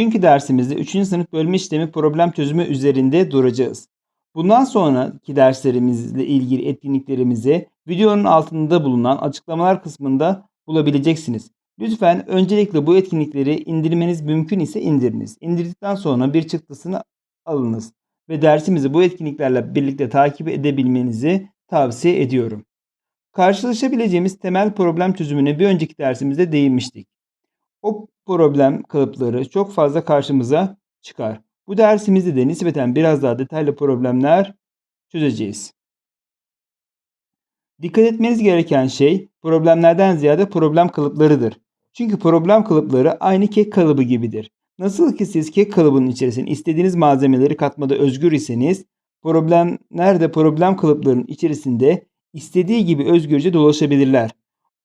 Bugünkü dersimizde 3. sınıf bölme işlemi problem çözümü üzerinde duracağız. Bundan sonraki derslerimizle ilgili etkinliklerimizi videonun altında bulunan açıklamalar kısmında bulabileceksiniz. Lütfen öncelikle bu etkinlikleri indirmeniz mümkün ise indiriniz. İndirdikten sonra bir çıktısını alınız ve dersimizi bu etkinliklerle birlikte takip edebilmenizi tavsiye ediyorum. Karşılaşabileceğimiz temel problem çözümüne bir önceki dersimizde değinmiştik. O problem kalıpları çok fazla karşımıza çıkar. Bu dersimizde de nispeten biraz daha detaylı problemler çözeceğiz. Dikkat etmeniz gereken şey problemlerden ziyade problem kalıplarıdır. Çünkü problem kalıpları aynı kek kalıbı gibidir. Nasıl ki siz kek kalıbının içerisine istediğiniz malzemeleri katmada özgür iseniz, problemler de problem kalıplarının içerisinde istediği gibi özgürce dolaşabilirler.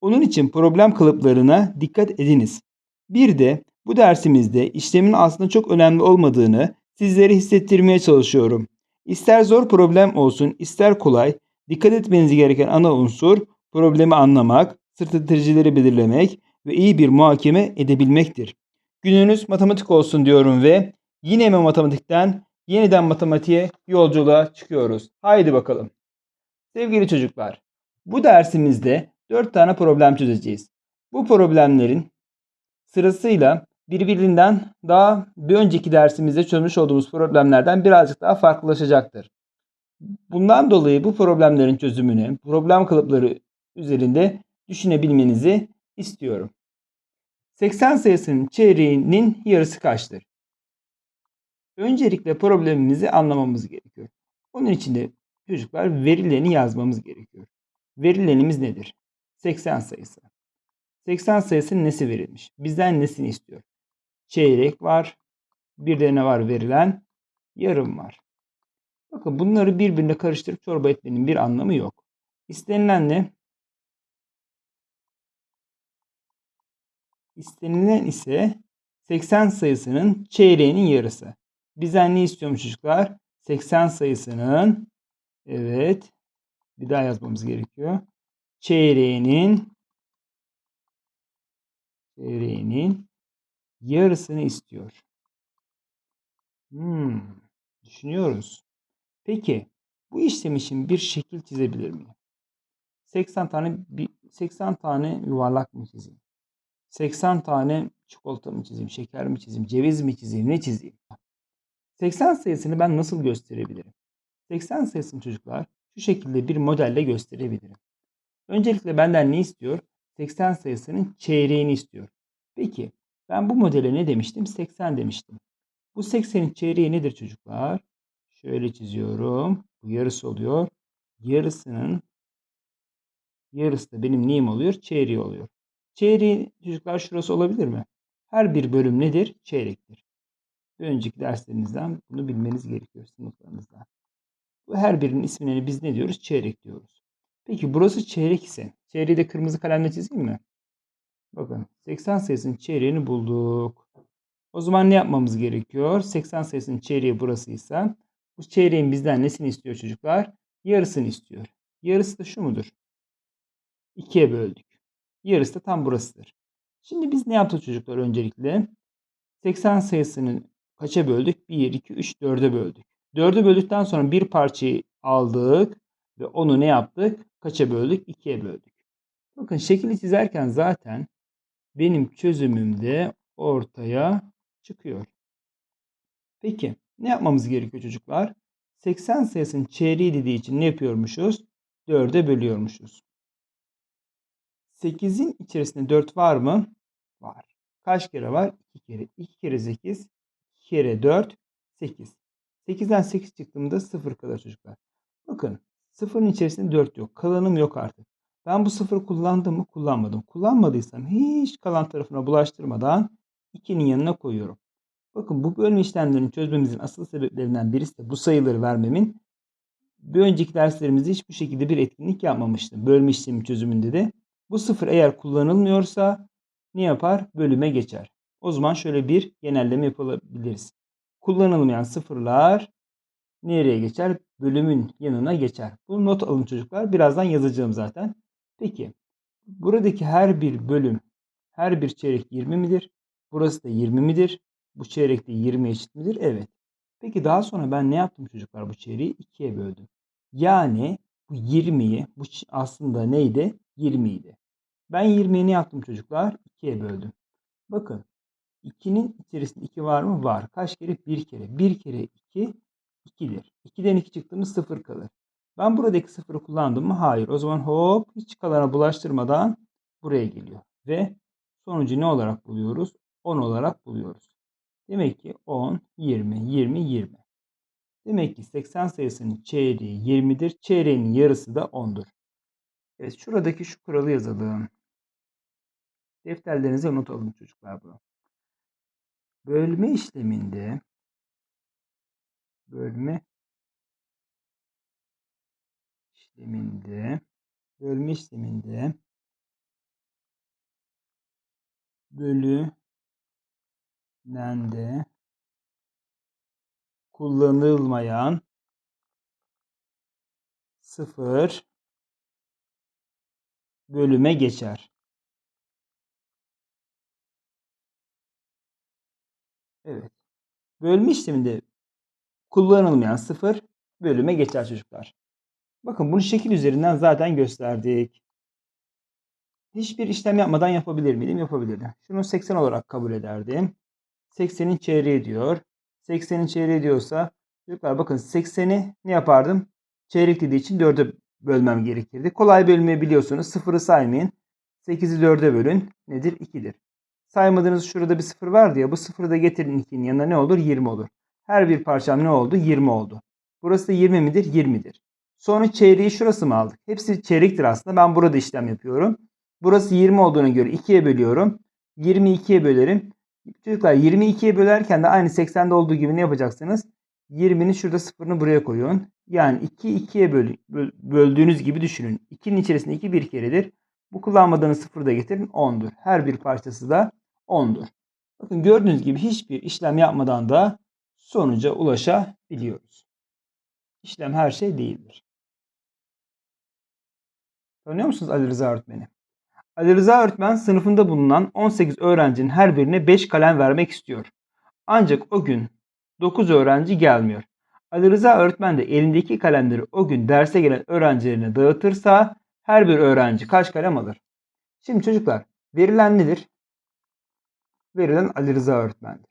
Onun için problem kalıplarına dikkat ediniz. Bir de bu dersimizde işlemin aslında çok önemli olmadığını sizlere hissettirmeye çalışıyorum. İster zor problem olsun, ister kolay, dikkat etmeniz gereken ana unsur problemi anlamak, stratejileri belirlemek ve iyi bir muhakeme edebilmektir. Gününüz matematik olsun diyorum ve yine mi matematikten yeniden matematiğe yolculuğa çıkıyoruz. Haydi bakalım. Sevgili çocuklar, bu dersimizde 4 tane problem çözeceğiz. Bu problemlerin sırasıyla birbirinden daha bir önceki dersimizde çözmüş olduğumuz problemlerden birazcık daha farklılaşacaktır. Bundan dolayı bu problemlerin çözümünü problem kalıpları üzerinde düşünebilmenizi istiyorum. 80 sayısının çeyreğinin yarısı kaçtır? Öncelikle problemimizi anlamamız gerekiyor. Onun için de çocuklar verilerini yazmamız gerekiyor. Verilenimiz nedir? 80 sayısı. 80 sayısının nesi verilmiş? Bizden nesini istiyor? Çeyrek var. Bir de ne var verilen? Yarım var. Bakın bunları birbirine karıştırıp çorba etmenin bir anlamı yok. İstenilen ne? İstenilen ise 80 sayısının çeyreğinin yarısı. Bizden ne istiyormuş çocuklar? 80 sayısının evet bir daha yazmamız gerekiyor. Çeyreğinin çeyreğinin yarısını istiyor. Hmm, düşünüyoruz. Peki bu işlem için bir şekil çizebilir miyim? 80 tane 80 tane yuvarlak mı çizeyim? 80 tane çikolata mı çizeyim, şeker mi çizeyim, ceviz mi çizeyim, ne çizeyim? 80 sayısını ben nasıl gösterebilirim? 80 sayısını çocuklar şu şekilde bir modelle gösterebilirim. Öncelikle benden ne istiyor? 80 sayısının çeyreğini istiyor. Peki ben bu modele ne demiştim? 80 demiştim. Bu 80'in çeyreği nedir çocuklar? Şöyle çiziyorum. Bu yarısı oluyor. Yarısının yarısı da benim neyim oluyor? Çeyreği oluyor. Çeyreği çocuklar şurası olabilir mi? Her bir bölüm nedir? Çeyrektir. Önceki derslerinizden bunu bilmeniz gerekiyor sınıflarınızda. Bu her birinin ismini biz ne diyoruz? Çeyrek diyoruz. Peki burası çeyrek ise çeyreği de kırmızı kalemle çizeyim mi? Bakın 80 sayısının çeyreğini bulduk. O zaman ne yapmamız gerekiyor? 80 sayısının çeyreği burasıysa bu çeyreğin bizden nesini istiyor çocuklar? Yarısını istiyor. Yarısı da şu mudur? 2'ye böldük. Yarısı da tam burasıdır. Şimdi biz ne yaptık çocuklar öncelikle? 80 sayısını kaça böldük? 1, 2, 3, 4'e böldük. 4'e böldükten sonra bir parçayı aldık ve onu ne yaptık? Kaça böldük? 2'ye böldük. Bakın şekli çizerken zaten benim çözümümde ortaya çıkıyor. Peki ne yapmamız gerekiyor çocuklar? 80 sayısının çeyreği dediği için ne yapıyormuşuz? 4'e bölüyormuşuz. 8'in içerisinde 4 var mı? Var. Kaç kere var? 2 kere. 2 kere 8, 2 kere 4, 8. 8'den 8 çıktığımda 0 kadar çocuklar. Bakın 0'ın içerisinde 4 yok. Kalanım yok artık. Ben bu 0 kullandım mı? Kullanmadım. Kullanmadıysam hiç kalan tarafına bulaştırmadan 2'nin yanına koyuyorum. Bakın bu bölme işlemlerini çözmemizin asıl sebeplerinden birisi de bu sayıları vermemin bir önceki derslerimizde hiçbir şekilde bir etkinlik yapmamıştım. Bölme işlemi çözümünde de bu sıfır eğer kullanılmıyorsa ne yapar? Bölüme geçer. O zaman şöyle bir genelleme yapabiliriz. Kullanılmayan sıfırlar nereye geçer? Bölümün yanına geçer. Bunu not alın çocuklar. Birazdan yazacağım zaten. Peki buradaki her bir bölüm her bir çeyrek 20 midir? Burası da 20 midir? Bu çeyrek de 20 eşit midir? Evet. Peki daha sonra ben ne yaptım çocuklar? Bu çeyreği ikiye böldüm. Yani bu 20'yi bu aslında neydi? 20 idi. Ben 20'yi ne yaptım çocuklar? 2'ye böldüm. Bakın 2'nin içerisinde 2 var mı? Var. Kaç kere? 1 kere. 1 kere 2 2'dir. 2'den 2 çıktı mı 0 kalır. Ben buradaki 0'ı kullandım mı? Hayır. O zaman hop hiç kalana bulaştırmadan buraya geliyor. Ve sonucu ne olarak buluyoruz? 10 olarak buluyoruz. Demek ki 10, 20, 20, 20. Demek ki 80 sayısının çeyreği 20'dir. Çeyreğinin yarısı da 10'dur. Evet şuradaki şu kuralı yazalım. Defterlerinize not alın çocuklar bunu. Bölme işleminde bölme işleminde bölme işleminde bölünende kullanılmayan sıfır bölüme geçer. Evet. Bölme işleminde kullanılmayan sıfır bölüme geçer çocuklar. Bakın bunu şekil üzerinden zaten gösterdik. Hiçbir işlem yapmadan yapabilir miydim? Yapabilirdim. Şunu 80 olarak kabul ederdim. 80'in çeyreği diyor. 80'in çeyreği diyorsa çocuklar bakın 80'i ne yapardım? Çeyrek dediği için 4'e bölmem gerekirdi. Kolay bölmeyi biliyorsunuz. Sıfırı saymayın. 8'i 4'e bölün. Nedir? 2'dir. Saymadığınız şurada bir sıfır vardı ya. Bu sıfırı da getirin 2'nin yanına ne olur? 20 olur. Her bir parçam ne oldu? 20 oldu. Burası da 20 midir? 20'dir. Sonra çeyreği şurası mı aldık? Hepsi çeyrektir aslında. Ben burada işlem yapıyorum. Burası 20 olduğuna göre 2'ye bölüyorum. 22'ye bölerim. Çocuklar 22'ye bölerken de aynı 80'de olduğu gibi ne yapacaksınız? 20'nin şurada sıfırını buraya koyun. Yani 2 2'ye böl, böl- böldüğünüz gibi düşünün. 2'nin içerisinde 2 bir keredir. Bu kullanmadığınız sıfırı da getirin 10'dur. Her bir parçası da 10'dur. Bakın gördüğünüz gibi hiçbir işlem yapmadan da sonuca ulaşabiliyoruz. İşlem her şey değildir. Tanıyor musunuz Ali Rıza öğretmeni? Ali Rıza öğretmen sınıfında bulunan 18 öğrencinin her birine 5 kalem vermek istiyor. Ancak o gün 9 öğrenci gelmiyor. Ali Rıza öğretmen de elindeki kalemleri o gün derse gelen öğrencilerine dağıtırsa her bir öğrenci kaç kalem alır? Şimdi çocuklar verilen nedir? Verilen Ali Rıza öğretmendir.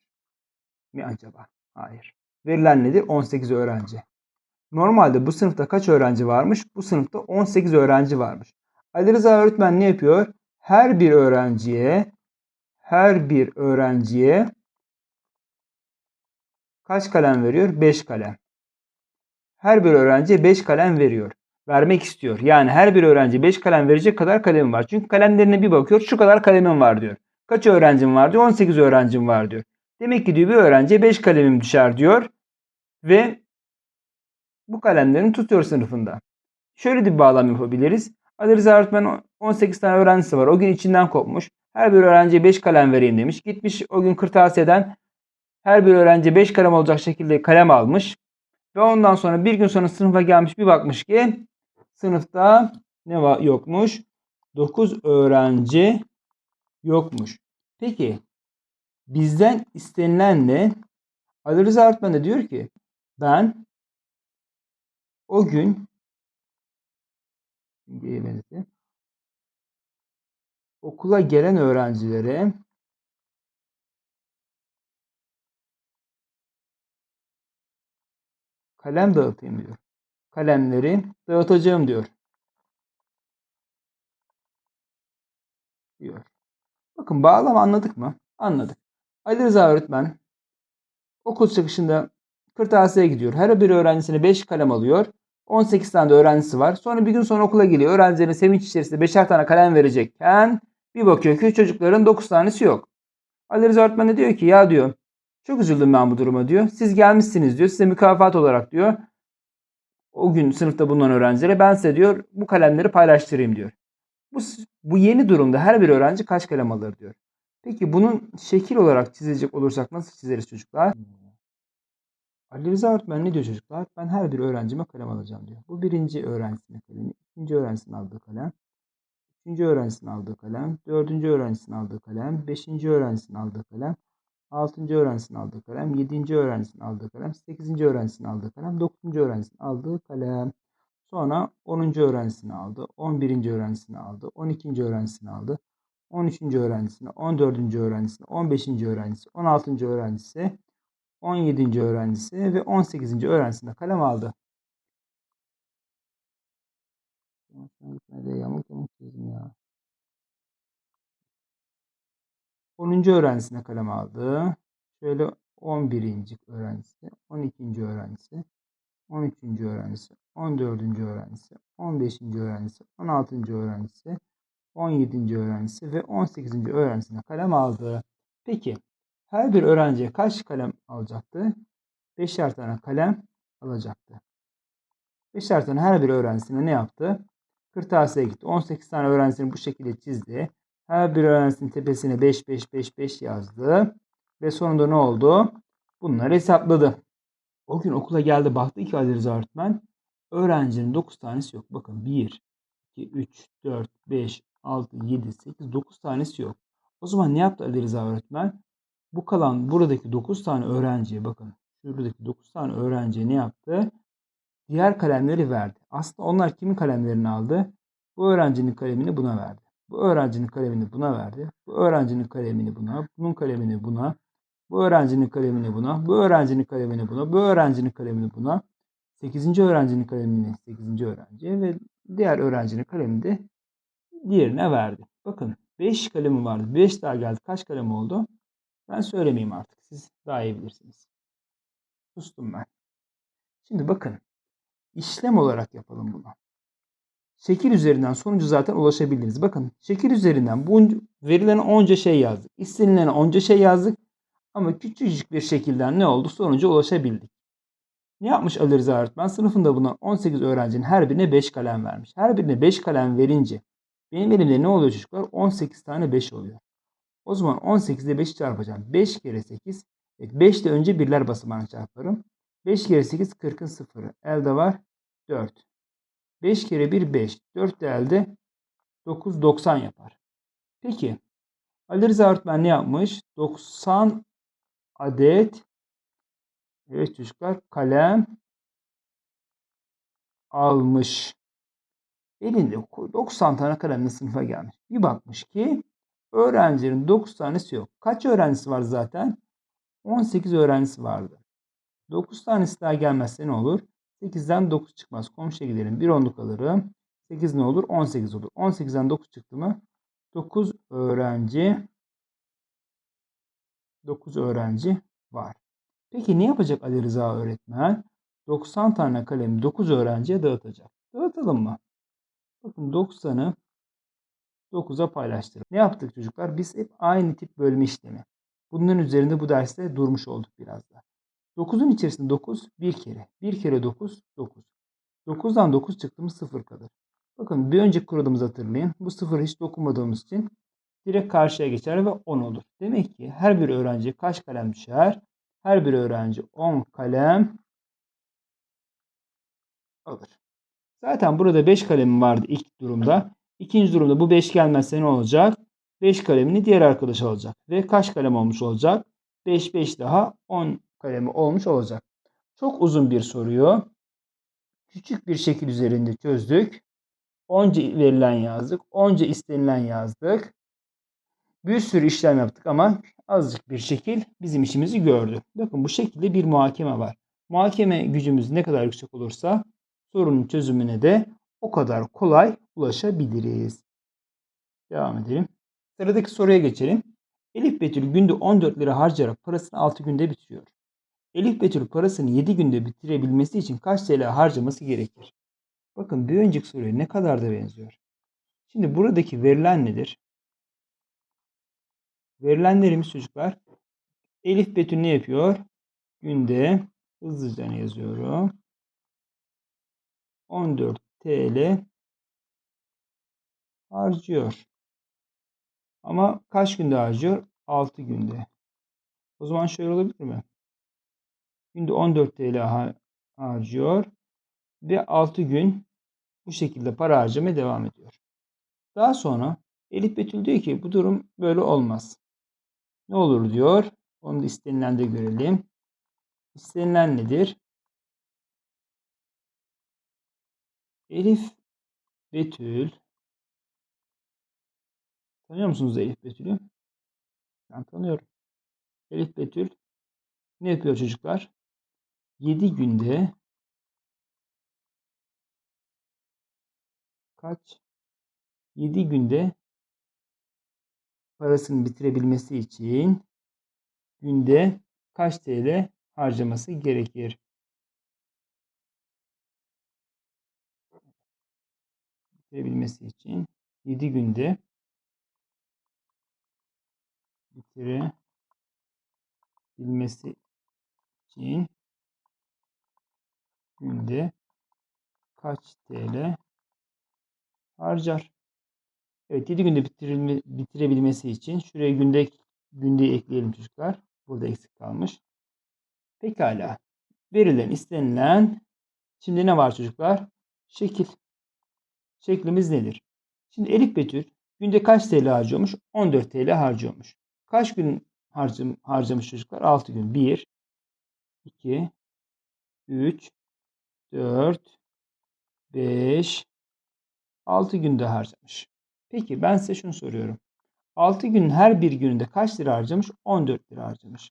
Mi acaba? Hayır. Verilen nedir? 18 öğrenci. Normalde bu sınıfta kaç öğrenci varmış? Bu sınıfta 18 öğrenci varmış. Ali Rıza öğretmen ne yapıyor? Her bir öğrenciye her bir öğrenciye kaç kalem veriyor? 5 kalem. Her bir öğrenciye 5 kalem veriyor. Vermek istiyor. Yani her bir öğrenci 5 kalem verecek kadar kalemim var. Çünkü kalemlerine bir bakıyor. Şu kadar kalemim var diyor. Kaç öğrencim var diyor? 18 öğrencim var diyor. Demek ki diyor bir öğrenciye 5 kalemim düşer diyor. Ve bu kalemlerini tutuyor sınıfında. Şöyle bir bağlam yapabiliriz. Ali Rıza öğretmen 18 tane öğrencisi var. O gün içinden kopmuş. Her bir öğrenciye 5 kalem vereyim demiş. Gitmiş o gün kırtasiyeden her bir öğrenci 5 kalem olacak şekilde kalem almış. Ve ondan sonra bir gün sonra sınıfa gelmiş bir bakmış ki sınıfta ne var yokmuş? 9 öğrenci yokmuş. Peki bizden istenilen ne? Ali Rıza öğretmen de diyor ki ben o gün. Okula gelen öğrencilere kalem dağıtayım diyor. Kalemleri dağıtacağım diyor. Diyor. Bakın bağlama anladık mı? Anladık. Ali Rıza öğretmen okul çıkışında kırtasiye gidiyor. Her bir öğrencisine 5 kalem alıyor. 18 tane de öğrencisi var. Sonra bir gün sonra okula geliyor. Öğrencilerin sevinç içerisinde 5'er tane kalem verecekken bir bakıyor ki çocukların 9 tanesi yok. Ali Rıza öğretmen de diyor ki ya diyor çok üzüldüm ben bu duruma diyor. Siz gelmişsiniz diyor. Size mükafat olarak diyor. O gün sınıfta bulunan öğrencilere ben size diyor bu kalemleri paylaştırayım diyor. Bu, bu yeni durumda her bir öğrenci kaç kalem alır diyor. Peki bunun şekil olarak çizecek olursak nasıl çizeriz çocuklar? Ali Rıza öğretmen ne diyor çocuklar? Ben her bir öğrencime kalem alacağım diyor. Bu birinci öğrencisinin kalemi, ikinci öğrencisinin aldığı kalem, üçüncü öğrencisinin aldığı kalem, dördüncü öğrencisinin aldığı kalem, beşinci öğrencisinin aldığı kalem, 6. öğrencisinin aldığı kalem, 7. öğrencisinin aldığı kalem, 8. öğrencisinin aldığı kalem, 9. öğrencisinin aldığı kalem. Sonra 10. öğrencisini aldı, 11. öğrencisini aldı, 12. öğrencisini aldı, 13. öğrencisini, 14. öğrencisini, 15. öğrencisi, 16. öğrencisi, 17. öğrencisi ve 18. öğrencisine kalem aldı. Yamuk yamuk çizdim ya. 10. öğrencisine kalem aldı. Şöyle 11. öğrencisi, 12. öğrencisi, 13. öğrencisi, 14. öğrencisi, 15. öğrencisi, 16. öğrencisi, 17. öğrencisi ve 18. öğrencisine kalem aldı. Peki her bir öğrenciye kaç kalem alacaktı? Beşer tane kalem alacaktı. Beşer tane her bir öğrencisine ne yaptı? Kırtasiye gitti. 18 tane öğrencisini bu şekilde çizdi. Her bir öğrencisinin tepesine 5 5 5 5 yazdı. Ve sonunda ne oldu? Bunları hesapladı. O gün okula geldi baktı ki Ali Rıza öğretmen öğrencinin 9 tanesi yok. Bakın 1, 2, 3, 4, 5, 6, 7, 8, 9 tanesi yok. O zaman ne yaptı Ali Rıza öğretmen? Bu kalan buradaki 9 tane öğrenciye bakın. Şuradaki 9 tane öğrenciye ne yaptı? Diğer kalemleri verdi. Aslında onlar kimin kalemlerini aldı? Bu öğrencinin kalemini buna verdi. Bu öğrencinin kalemini buna verdi. Bu öğrencinin kalemini buna, bunun kalemini buna, bu öğrencinin kalemini buna, bu öğrencinin kalemini buna, bu öğrencinin kalemini buna, 8. öğrencinin kalemini 8. öğrenciye ve diğer öğrencinin kalemini de diğerine verdi. Bakın 5 kalemi vardı. 5 daha geldi. Kaç kalem oldu? Ben söylemeyeyim artık. Siz daha iyi bilirsiniz. Sustum ben. Şimdi bakın. işlem olarak yapalım bunu. Şekil üzerinden sonucu zaten ulaşabildiniz. Bakın şekil üzerinden bu verilen onca şey yazdık. İstenilen onca şey yazdık. Ama küçücük bir şekilden ne oldu? Sonuca ulaşabildik. Ne yapmış Ali Rıza öğretmen? Sınıfında bulunan 18 öğrencinin her birine 5 kalem vermiş. Her birine 5 kalem verince benim elimde ne oluyor çocuklar? 18 tane 5 oluyor. O zaman 18 ile 5 çarpacağım. 5 kere 8. Evet, 5 ile önce birler basamağını çarparım. 5 kere 8 40'ın sıfırı. Elde var 4. 5 kere 1 5. 4 de elde 9 90 yapar. Peki Ali Rıza öğretmen ne yapmış? 90 adet Evet çocuklar kalem almış. Elinde 90 tane kalemle sınıfa gelmiş. Bir bakmış ki öğrencilerin 9 tanesi yok. Kaç öğrencisi var zaten? 18 öğrencisi vardı. 9 tanesi daha gelmezse ne olur? 8'den 9 çıkmaz. Komşuya gidelim. 1 onluk alırım. 8 ne olur? 18 olur. 18'den 9 çıktı mı? 9 öğrenci 9 öğrenci var. Peki ne yapacak Ali Rıza öğretmen? 90 tane kalemi 9 öğrenciye dağıtacak. Dağıtalım mı? Bakın 90'ı 9'a paylaştıralım. Ne yaptık çocuklar? Biz hep aynı tip bölme işlemi. Bunların üzerinde bu derste durmuş olduk biraz da. 9'un içerisinde 9 bir kere. Bir kere 9 9. 9'dan 9 çıktığımız 0 kalır. Bakın bir önceki kuralımızı hatırlayın. Bu 0 hiç dokunmadığımız için direkt karşıya geçer ve 10 olur. Demek ki her bir öğrenciye kaç kalem düşer? Her bir öğrenci 10 kalem alır. Zaten burada 5 kalemim vardı ilk durumda. İkinci durumda bu 5 gelmezse ne olacak? 5 kalemini diğer arkadaş alacak. Ve kaç kalem olmuş olacak? 5 5 daha 10 kalemi olmuş olacak. Çok uzun bir soruyu küçük bir şekil üzerinde çözdük. Onca verilen yazdık. Onca istenilen yazdık. Bir sürü işlem yaptık ama azıcık bir şekil bizim işimizi gördü. Bakın bu şekilde bir muhakeme var. Muhakeme gücümüz ne kadar yüksek olursa sorunun çözümüne de o kadar kolay ulaşabiliriz. Devam edelim. Sıradaki soruya geçelim. Elif Betül günde 14 lira harcayarak parasını 6 günde bitiriyor. Elif Betül parasını 7 günde bitirebilmesi için kaç TL harcaması gerekir? Bakın bir önceki soruya ne kadar da benziyor. Şimdi buradaki verilen nedir? Verilenlerimiz çocuklar. Elif Betül ne yapıyor? Günde hızlıca ne yazıyorum? 14 TL harcıyor. Ama kaç günde harcıyor? 6 günde. O zaman şöyle olabilir mi? Günde 14 TL harcıyor ve 6 gün bu şekilde para harcamaya devam ediyor. Daha sonra Elif Betül diyor ki bu durum böyle olmaz. Ne olur diyor? Onu da istenilen de görelim. İstenilen nedir? Elif Betül. Tanıyor musunuz Elif Betül'ü? Ben tanıyorum. Elif Betül ne yapıyor çocuklar? 7 günde kaç? 7 günde parasını bitirebilmesi için günde kaç TL harcaması gerekir? Bitirebilmesi için 7 günde bitirebilmesi için günde kaç TL harcar? Evet 7 günde bitirilme, bitirebilmesi için şuraya günde günde ekleyelim çocuklar. Burada eksik kalmış. Pekala. Verilen istenilen şimdi ne var çocuklar? Şekil. Şeklimiz nedir? Şimdi Elif Betül günde kaç TL harcıyormuş? 14 TL harcıyormuş. Kaç gün harcam, harcamış çocuklar? 6 gün. 1 2 3 4 5 6 günde harcamış. Peki ben size şunu soruyorum. 6 günün her bir gününde kaç lira harcamış? 14 lira harcamış.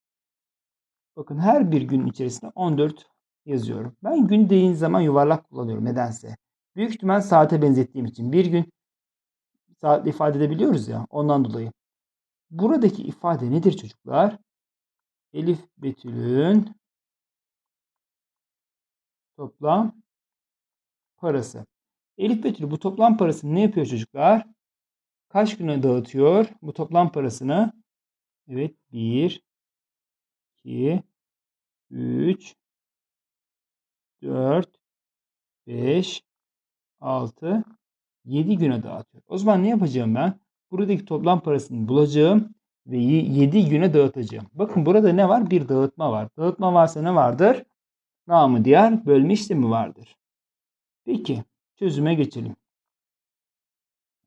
Bakın her bir gün içerisinde 14 yazıyorum. Ben gün dediğin zaman yuvarlak kullanıyorum nedense. Büyük ihtimal saate benzettiğim için. Bir gün saatle ifade edebiliyoruz ya ondan dolayı. Buradaki ifade nedir çocuklar? Elif Betül'ün toplam parası. Elif Betül bu toplam parasını ne yapıyor çocuklar? Kaç güne dağıtıyor bu toplam parasını? Evet 1, 2, 3, 4, 5, 6, 7 güne dağıtıyor. O zaman ne yapacağım ben? Buradaki toplam parasını bulacağım ve 7 güne dağıtacağım. Bakın burada ne var? Bir dağıtma var. Dağıtma varsa ne vardır? Namı diğer bölme işlemi vardır. Peki çözüme geçelim.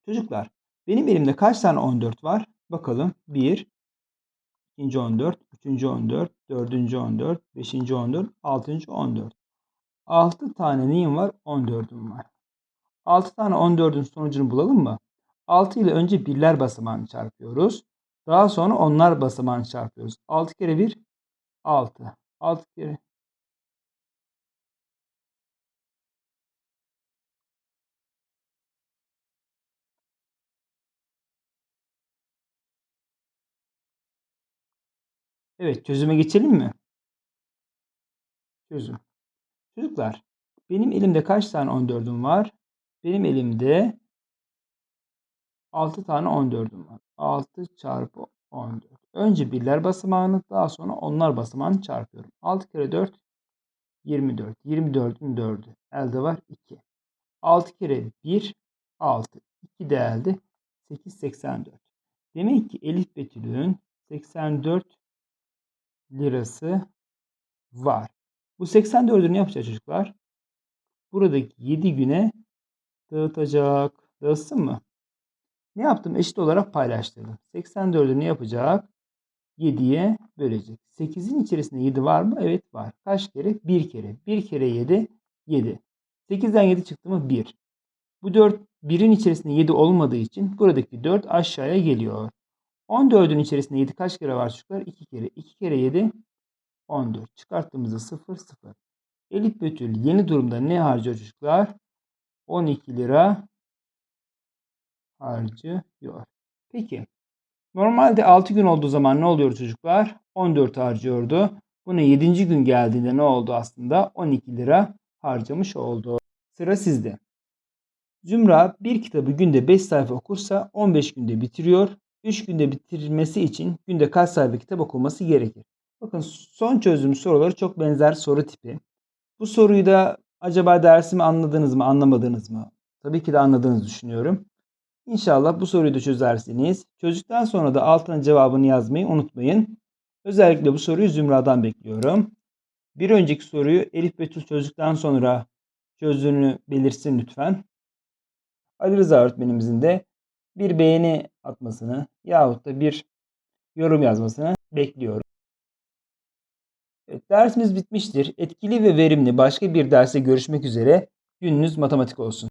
Çocuklar benim elimde kaç tane 14 var? Bakalım. 1, ikinci 14, üçüncü 14, dördüncü 14, beşinci 14, altıncı 14. 6 tane neyim var? 14'üm var. 6 tane 14'ün sonucunu bulalım mı? 6 ile önce birler basamağını çarpıyoruz. Daha sonra onlar basamağını çarpıyoruz. 6 kere 1 6. 6 kere Evet çözüme geçelim mi? Çözüm. Çocuklar benim elimde kaç tane 14'üm var? Benim elimde 6 tane 14'üm var. 6 çarpı 14. Önce birler basamağını daha sonra onlar basamağını çarpıyorum. 6 kere 4 24. 24'ün 4'ü. Elde var 2. 6 kere 1 6. 2 de elde 8 84. Demek ki Elif Betül'ün 84 lirası var. Bu 84'ü ne yapacak çocuklar? Buradaki 7 güne dağıtacak. Dağıtsın mı? Ne yaptım? Eşit olarak paylaştırdım. 84'ü ne yapacak? 7'ye bölecek. 8'in içerisinde 7 var mı? Evet var. Kaç kere? 1 kere. 1 kere 7, 7. 8'den 7 çıktı mı? 1. Bu 4 1'in içerisinde 7 olmadığı için buradaki 4 aşağıya geliyor. 14'ün içerisinde 7 kaç kere var çocuklar? 2 kere. 2 kere 7 14. Çıkarttığımızda 0 0. Elif Betül yeni durumda ne harcıyor çocuklar? 12 lira harcıyor. Peki. Normalde 6 gün olduğu zaman ne oluyor çocuklar? 14 harcıyordu. Buna 7. gün geldiğinde ne oldu aslında? 12 lira harcamış oldu. Sıra sizde. Zümra bir kitabı günde 5 sayfa okursa 15 günde bitiriyor. 3 günde bitirmesi için günde kaç sayfa kitap okuması gerekir? Bakın son çözüm soruları çok benzer soru tipi. Bu soruyu da acaba dersimi anladınız mı, anlamadınız mı? Tabii ki de anladığınızı düşünüyorum. İnşallah bu soruyu da çözersiniz. Çözdükten sonra da altına cevabını yazmayı unutmayın. Özellikle bu soruyu Zümra'dan bekliyorum. Bir önceki soruyu Elif Betül çözdükten sonra çözdüğünü belirsin lütfen. Ali Rıza öğretmenimizin de bir beğeni atmasını yahut da bir yorum yazmasını bekliyorum. Evet, dersimiz bitmiştir. Etkili ve verimli başka bir derste görüşmek üzere. Gününüz matematik olsun.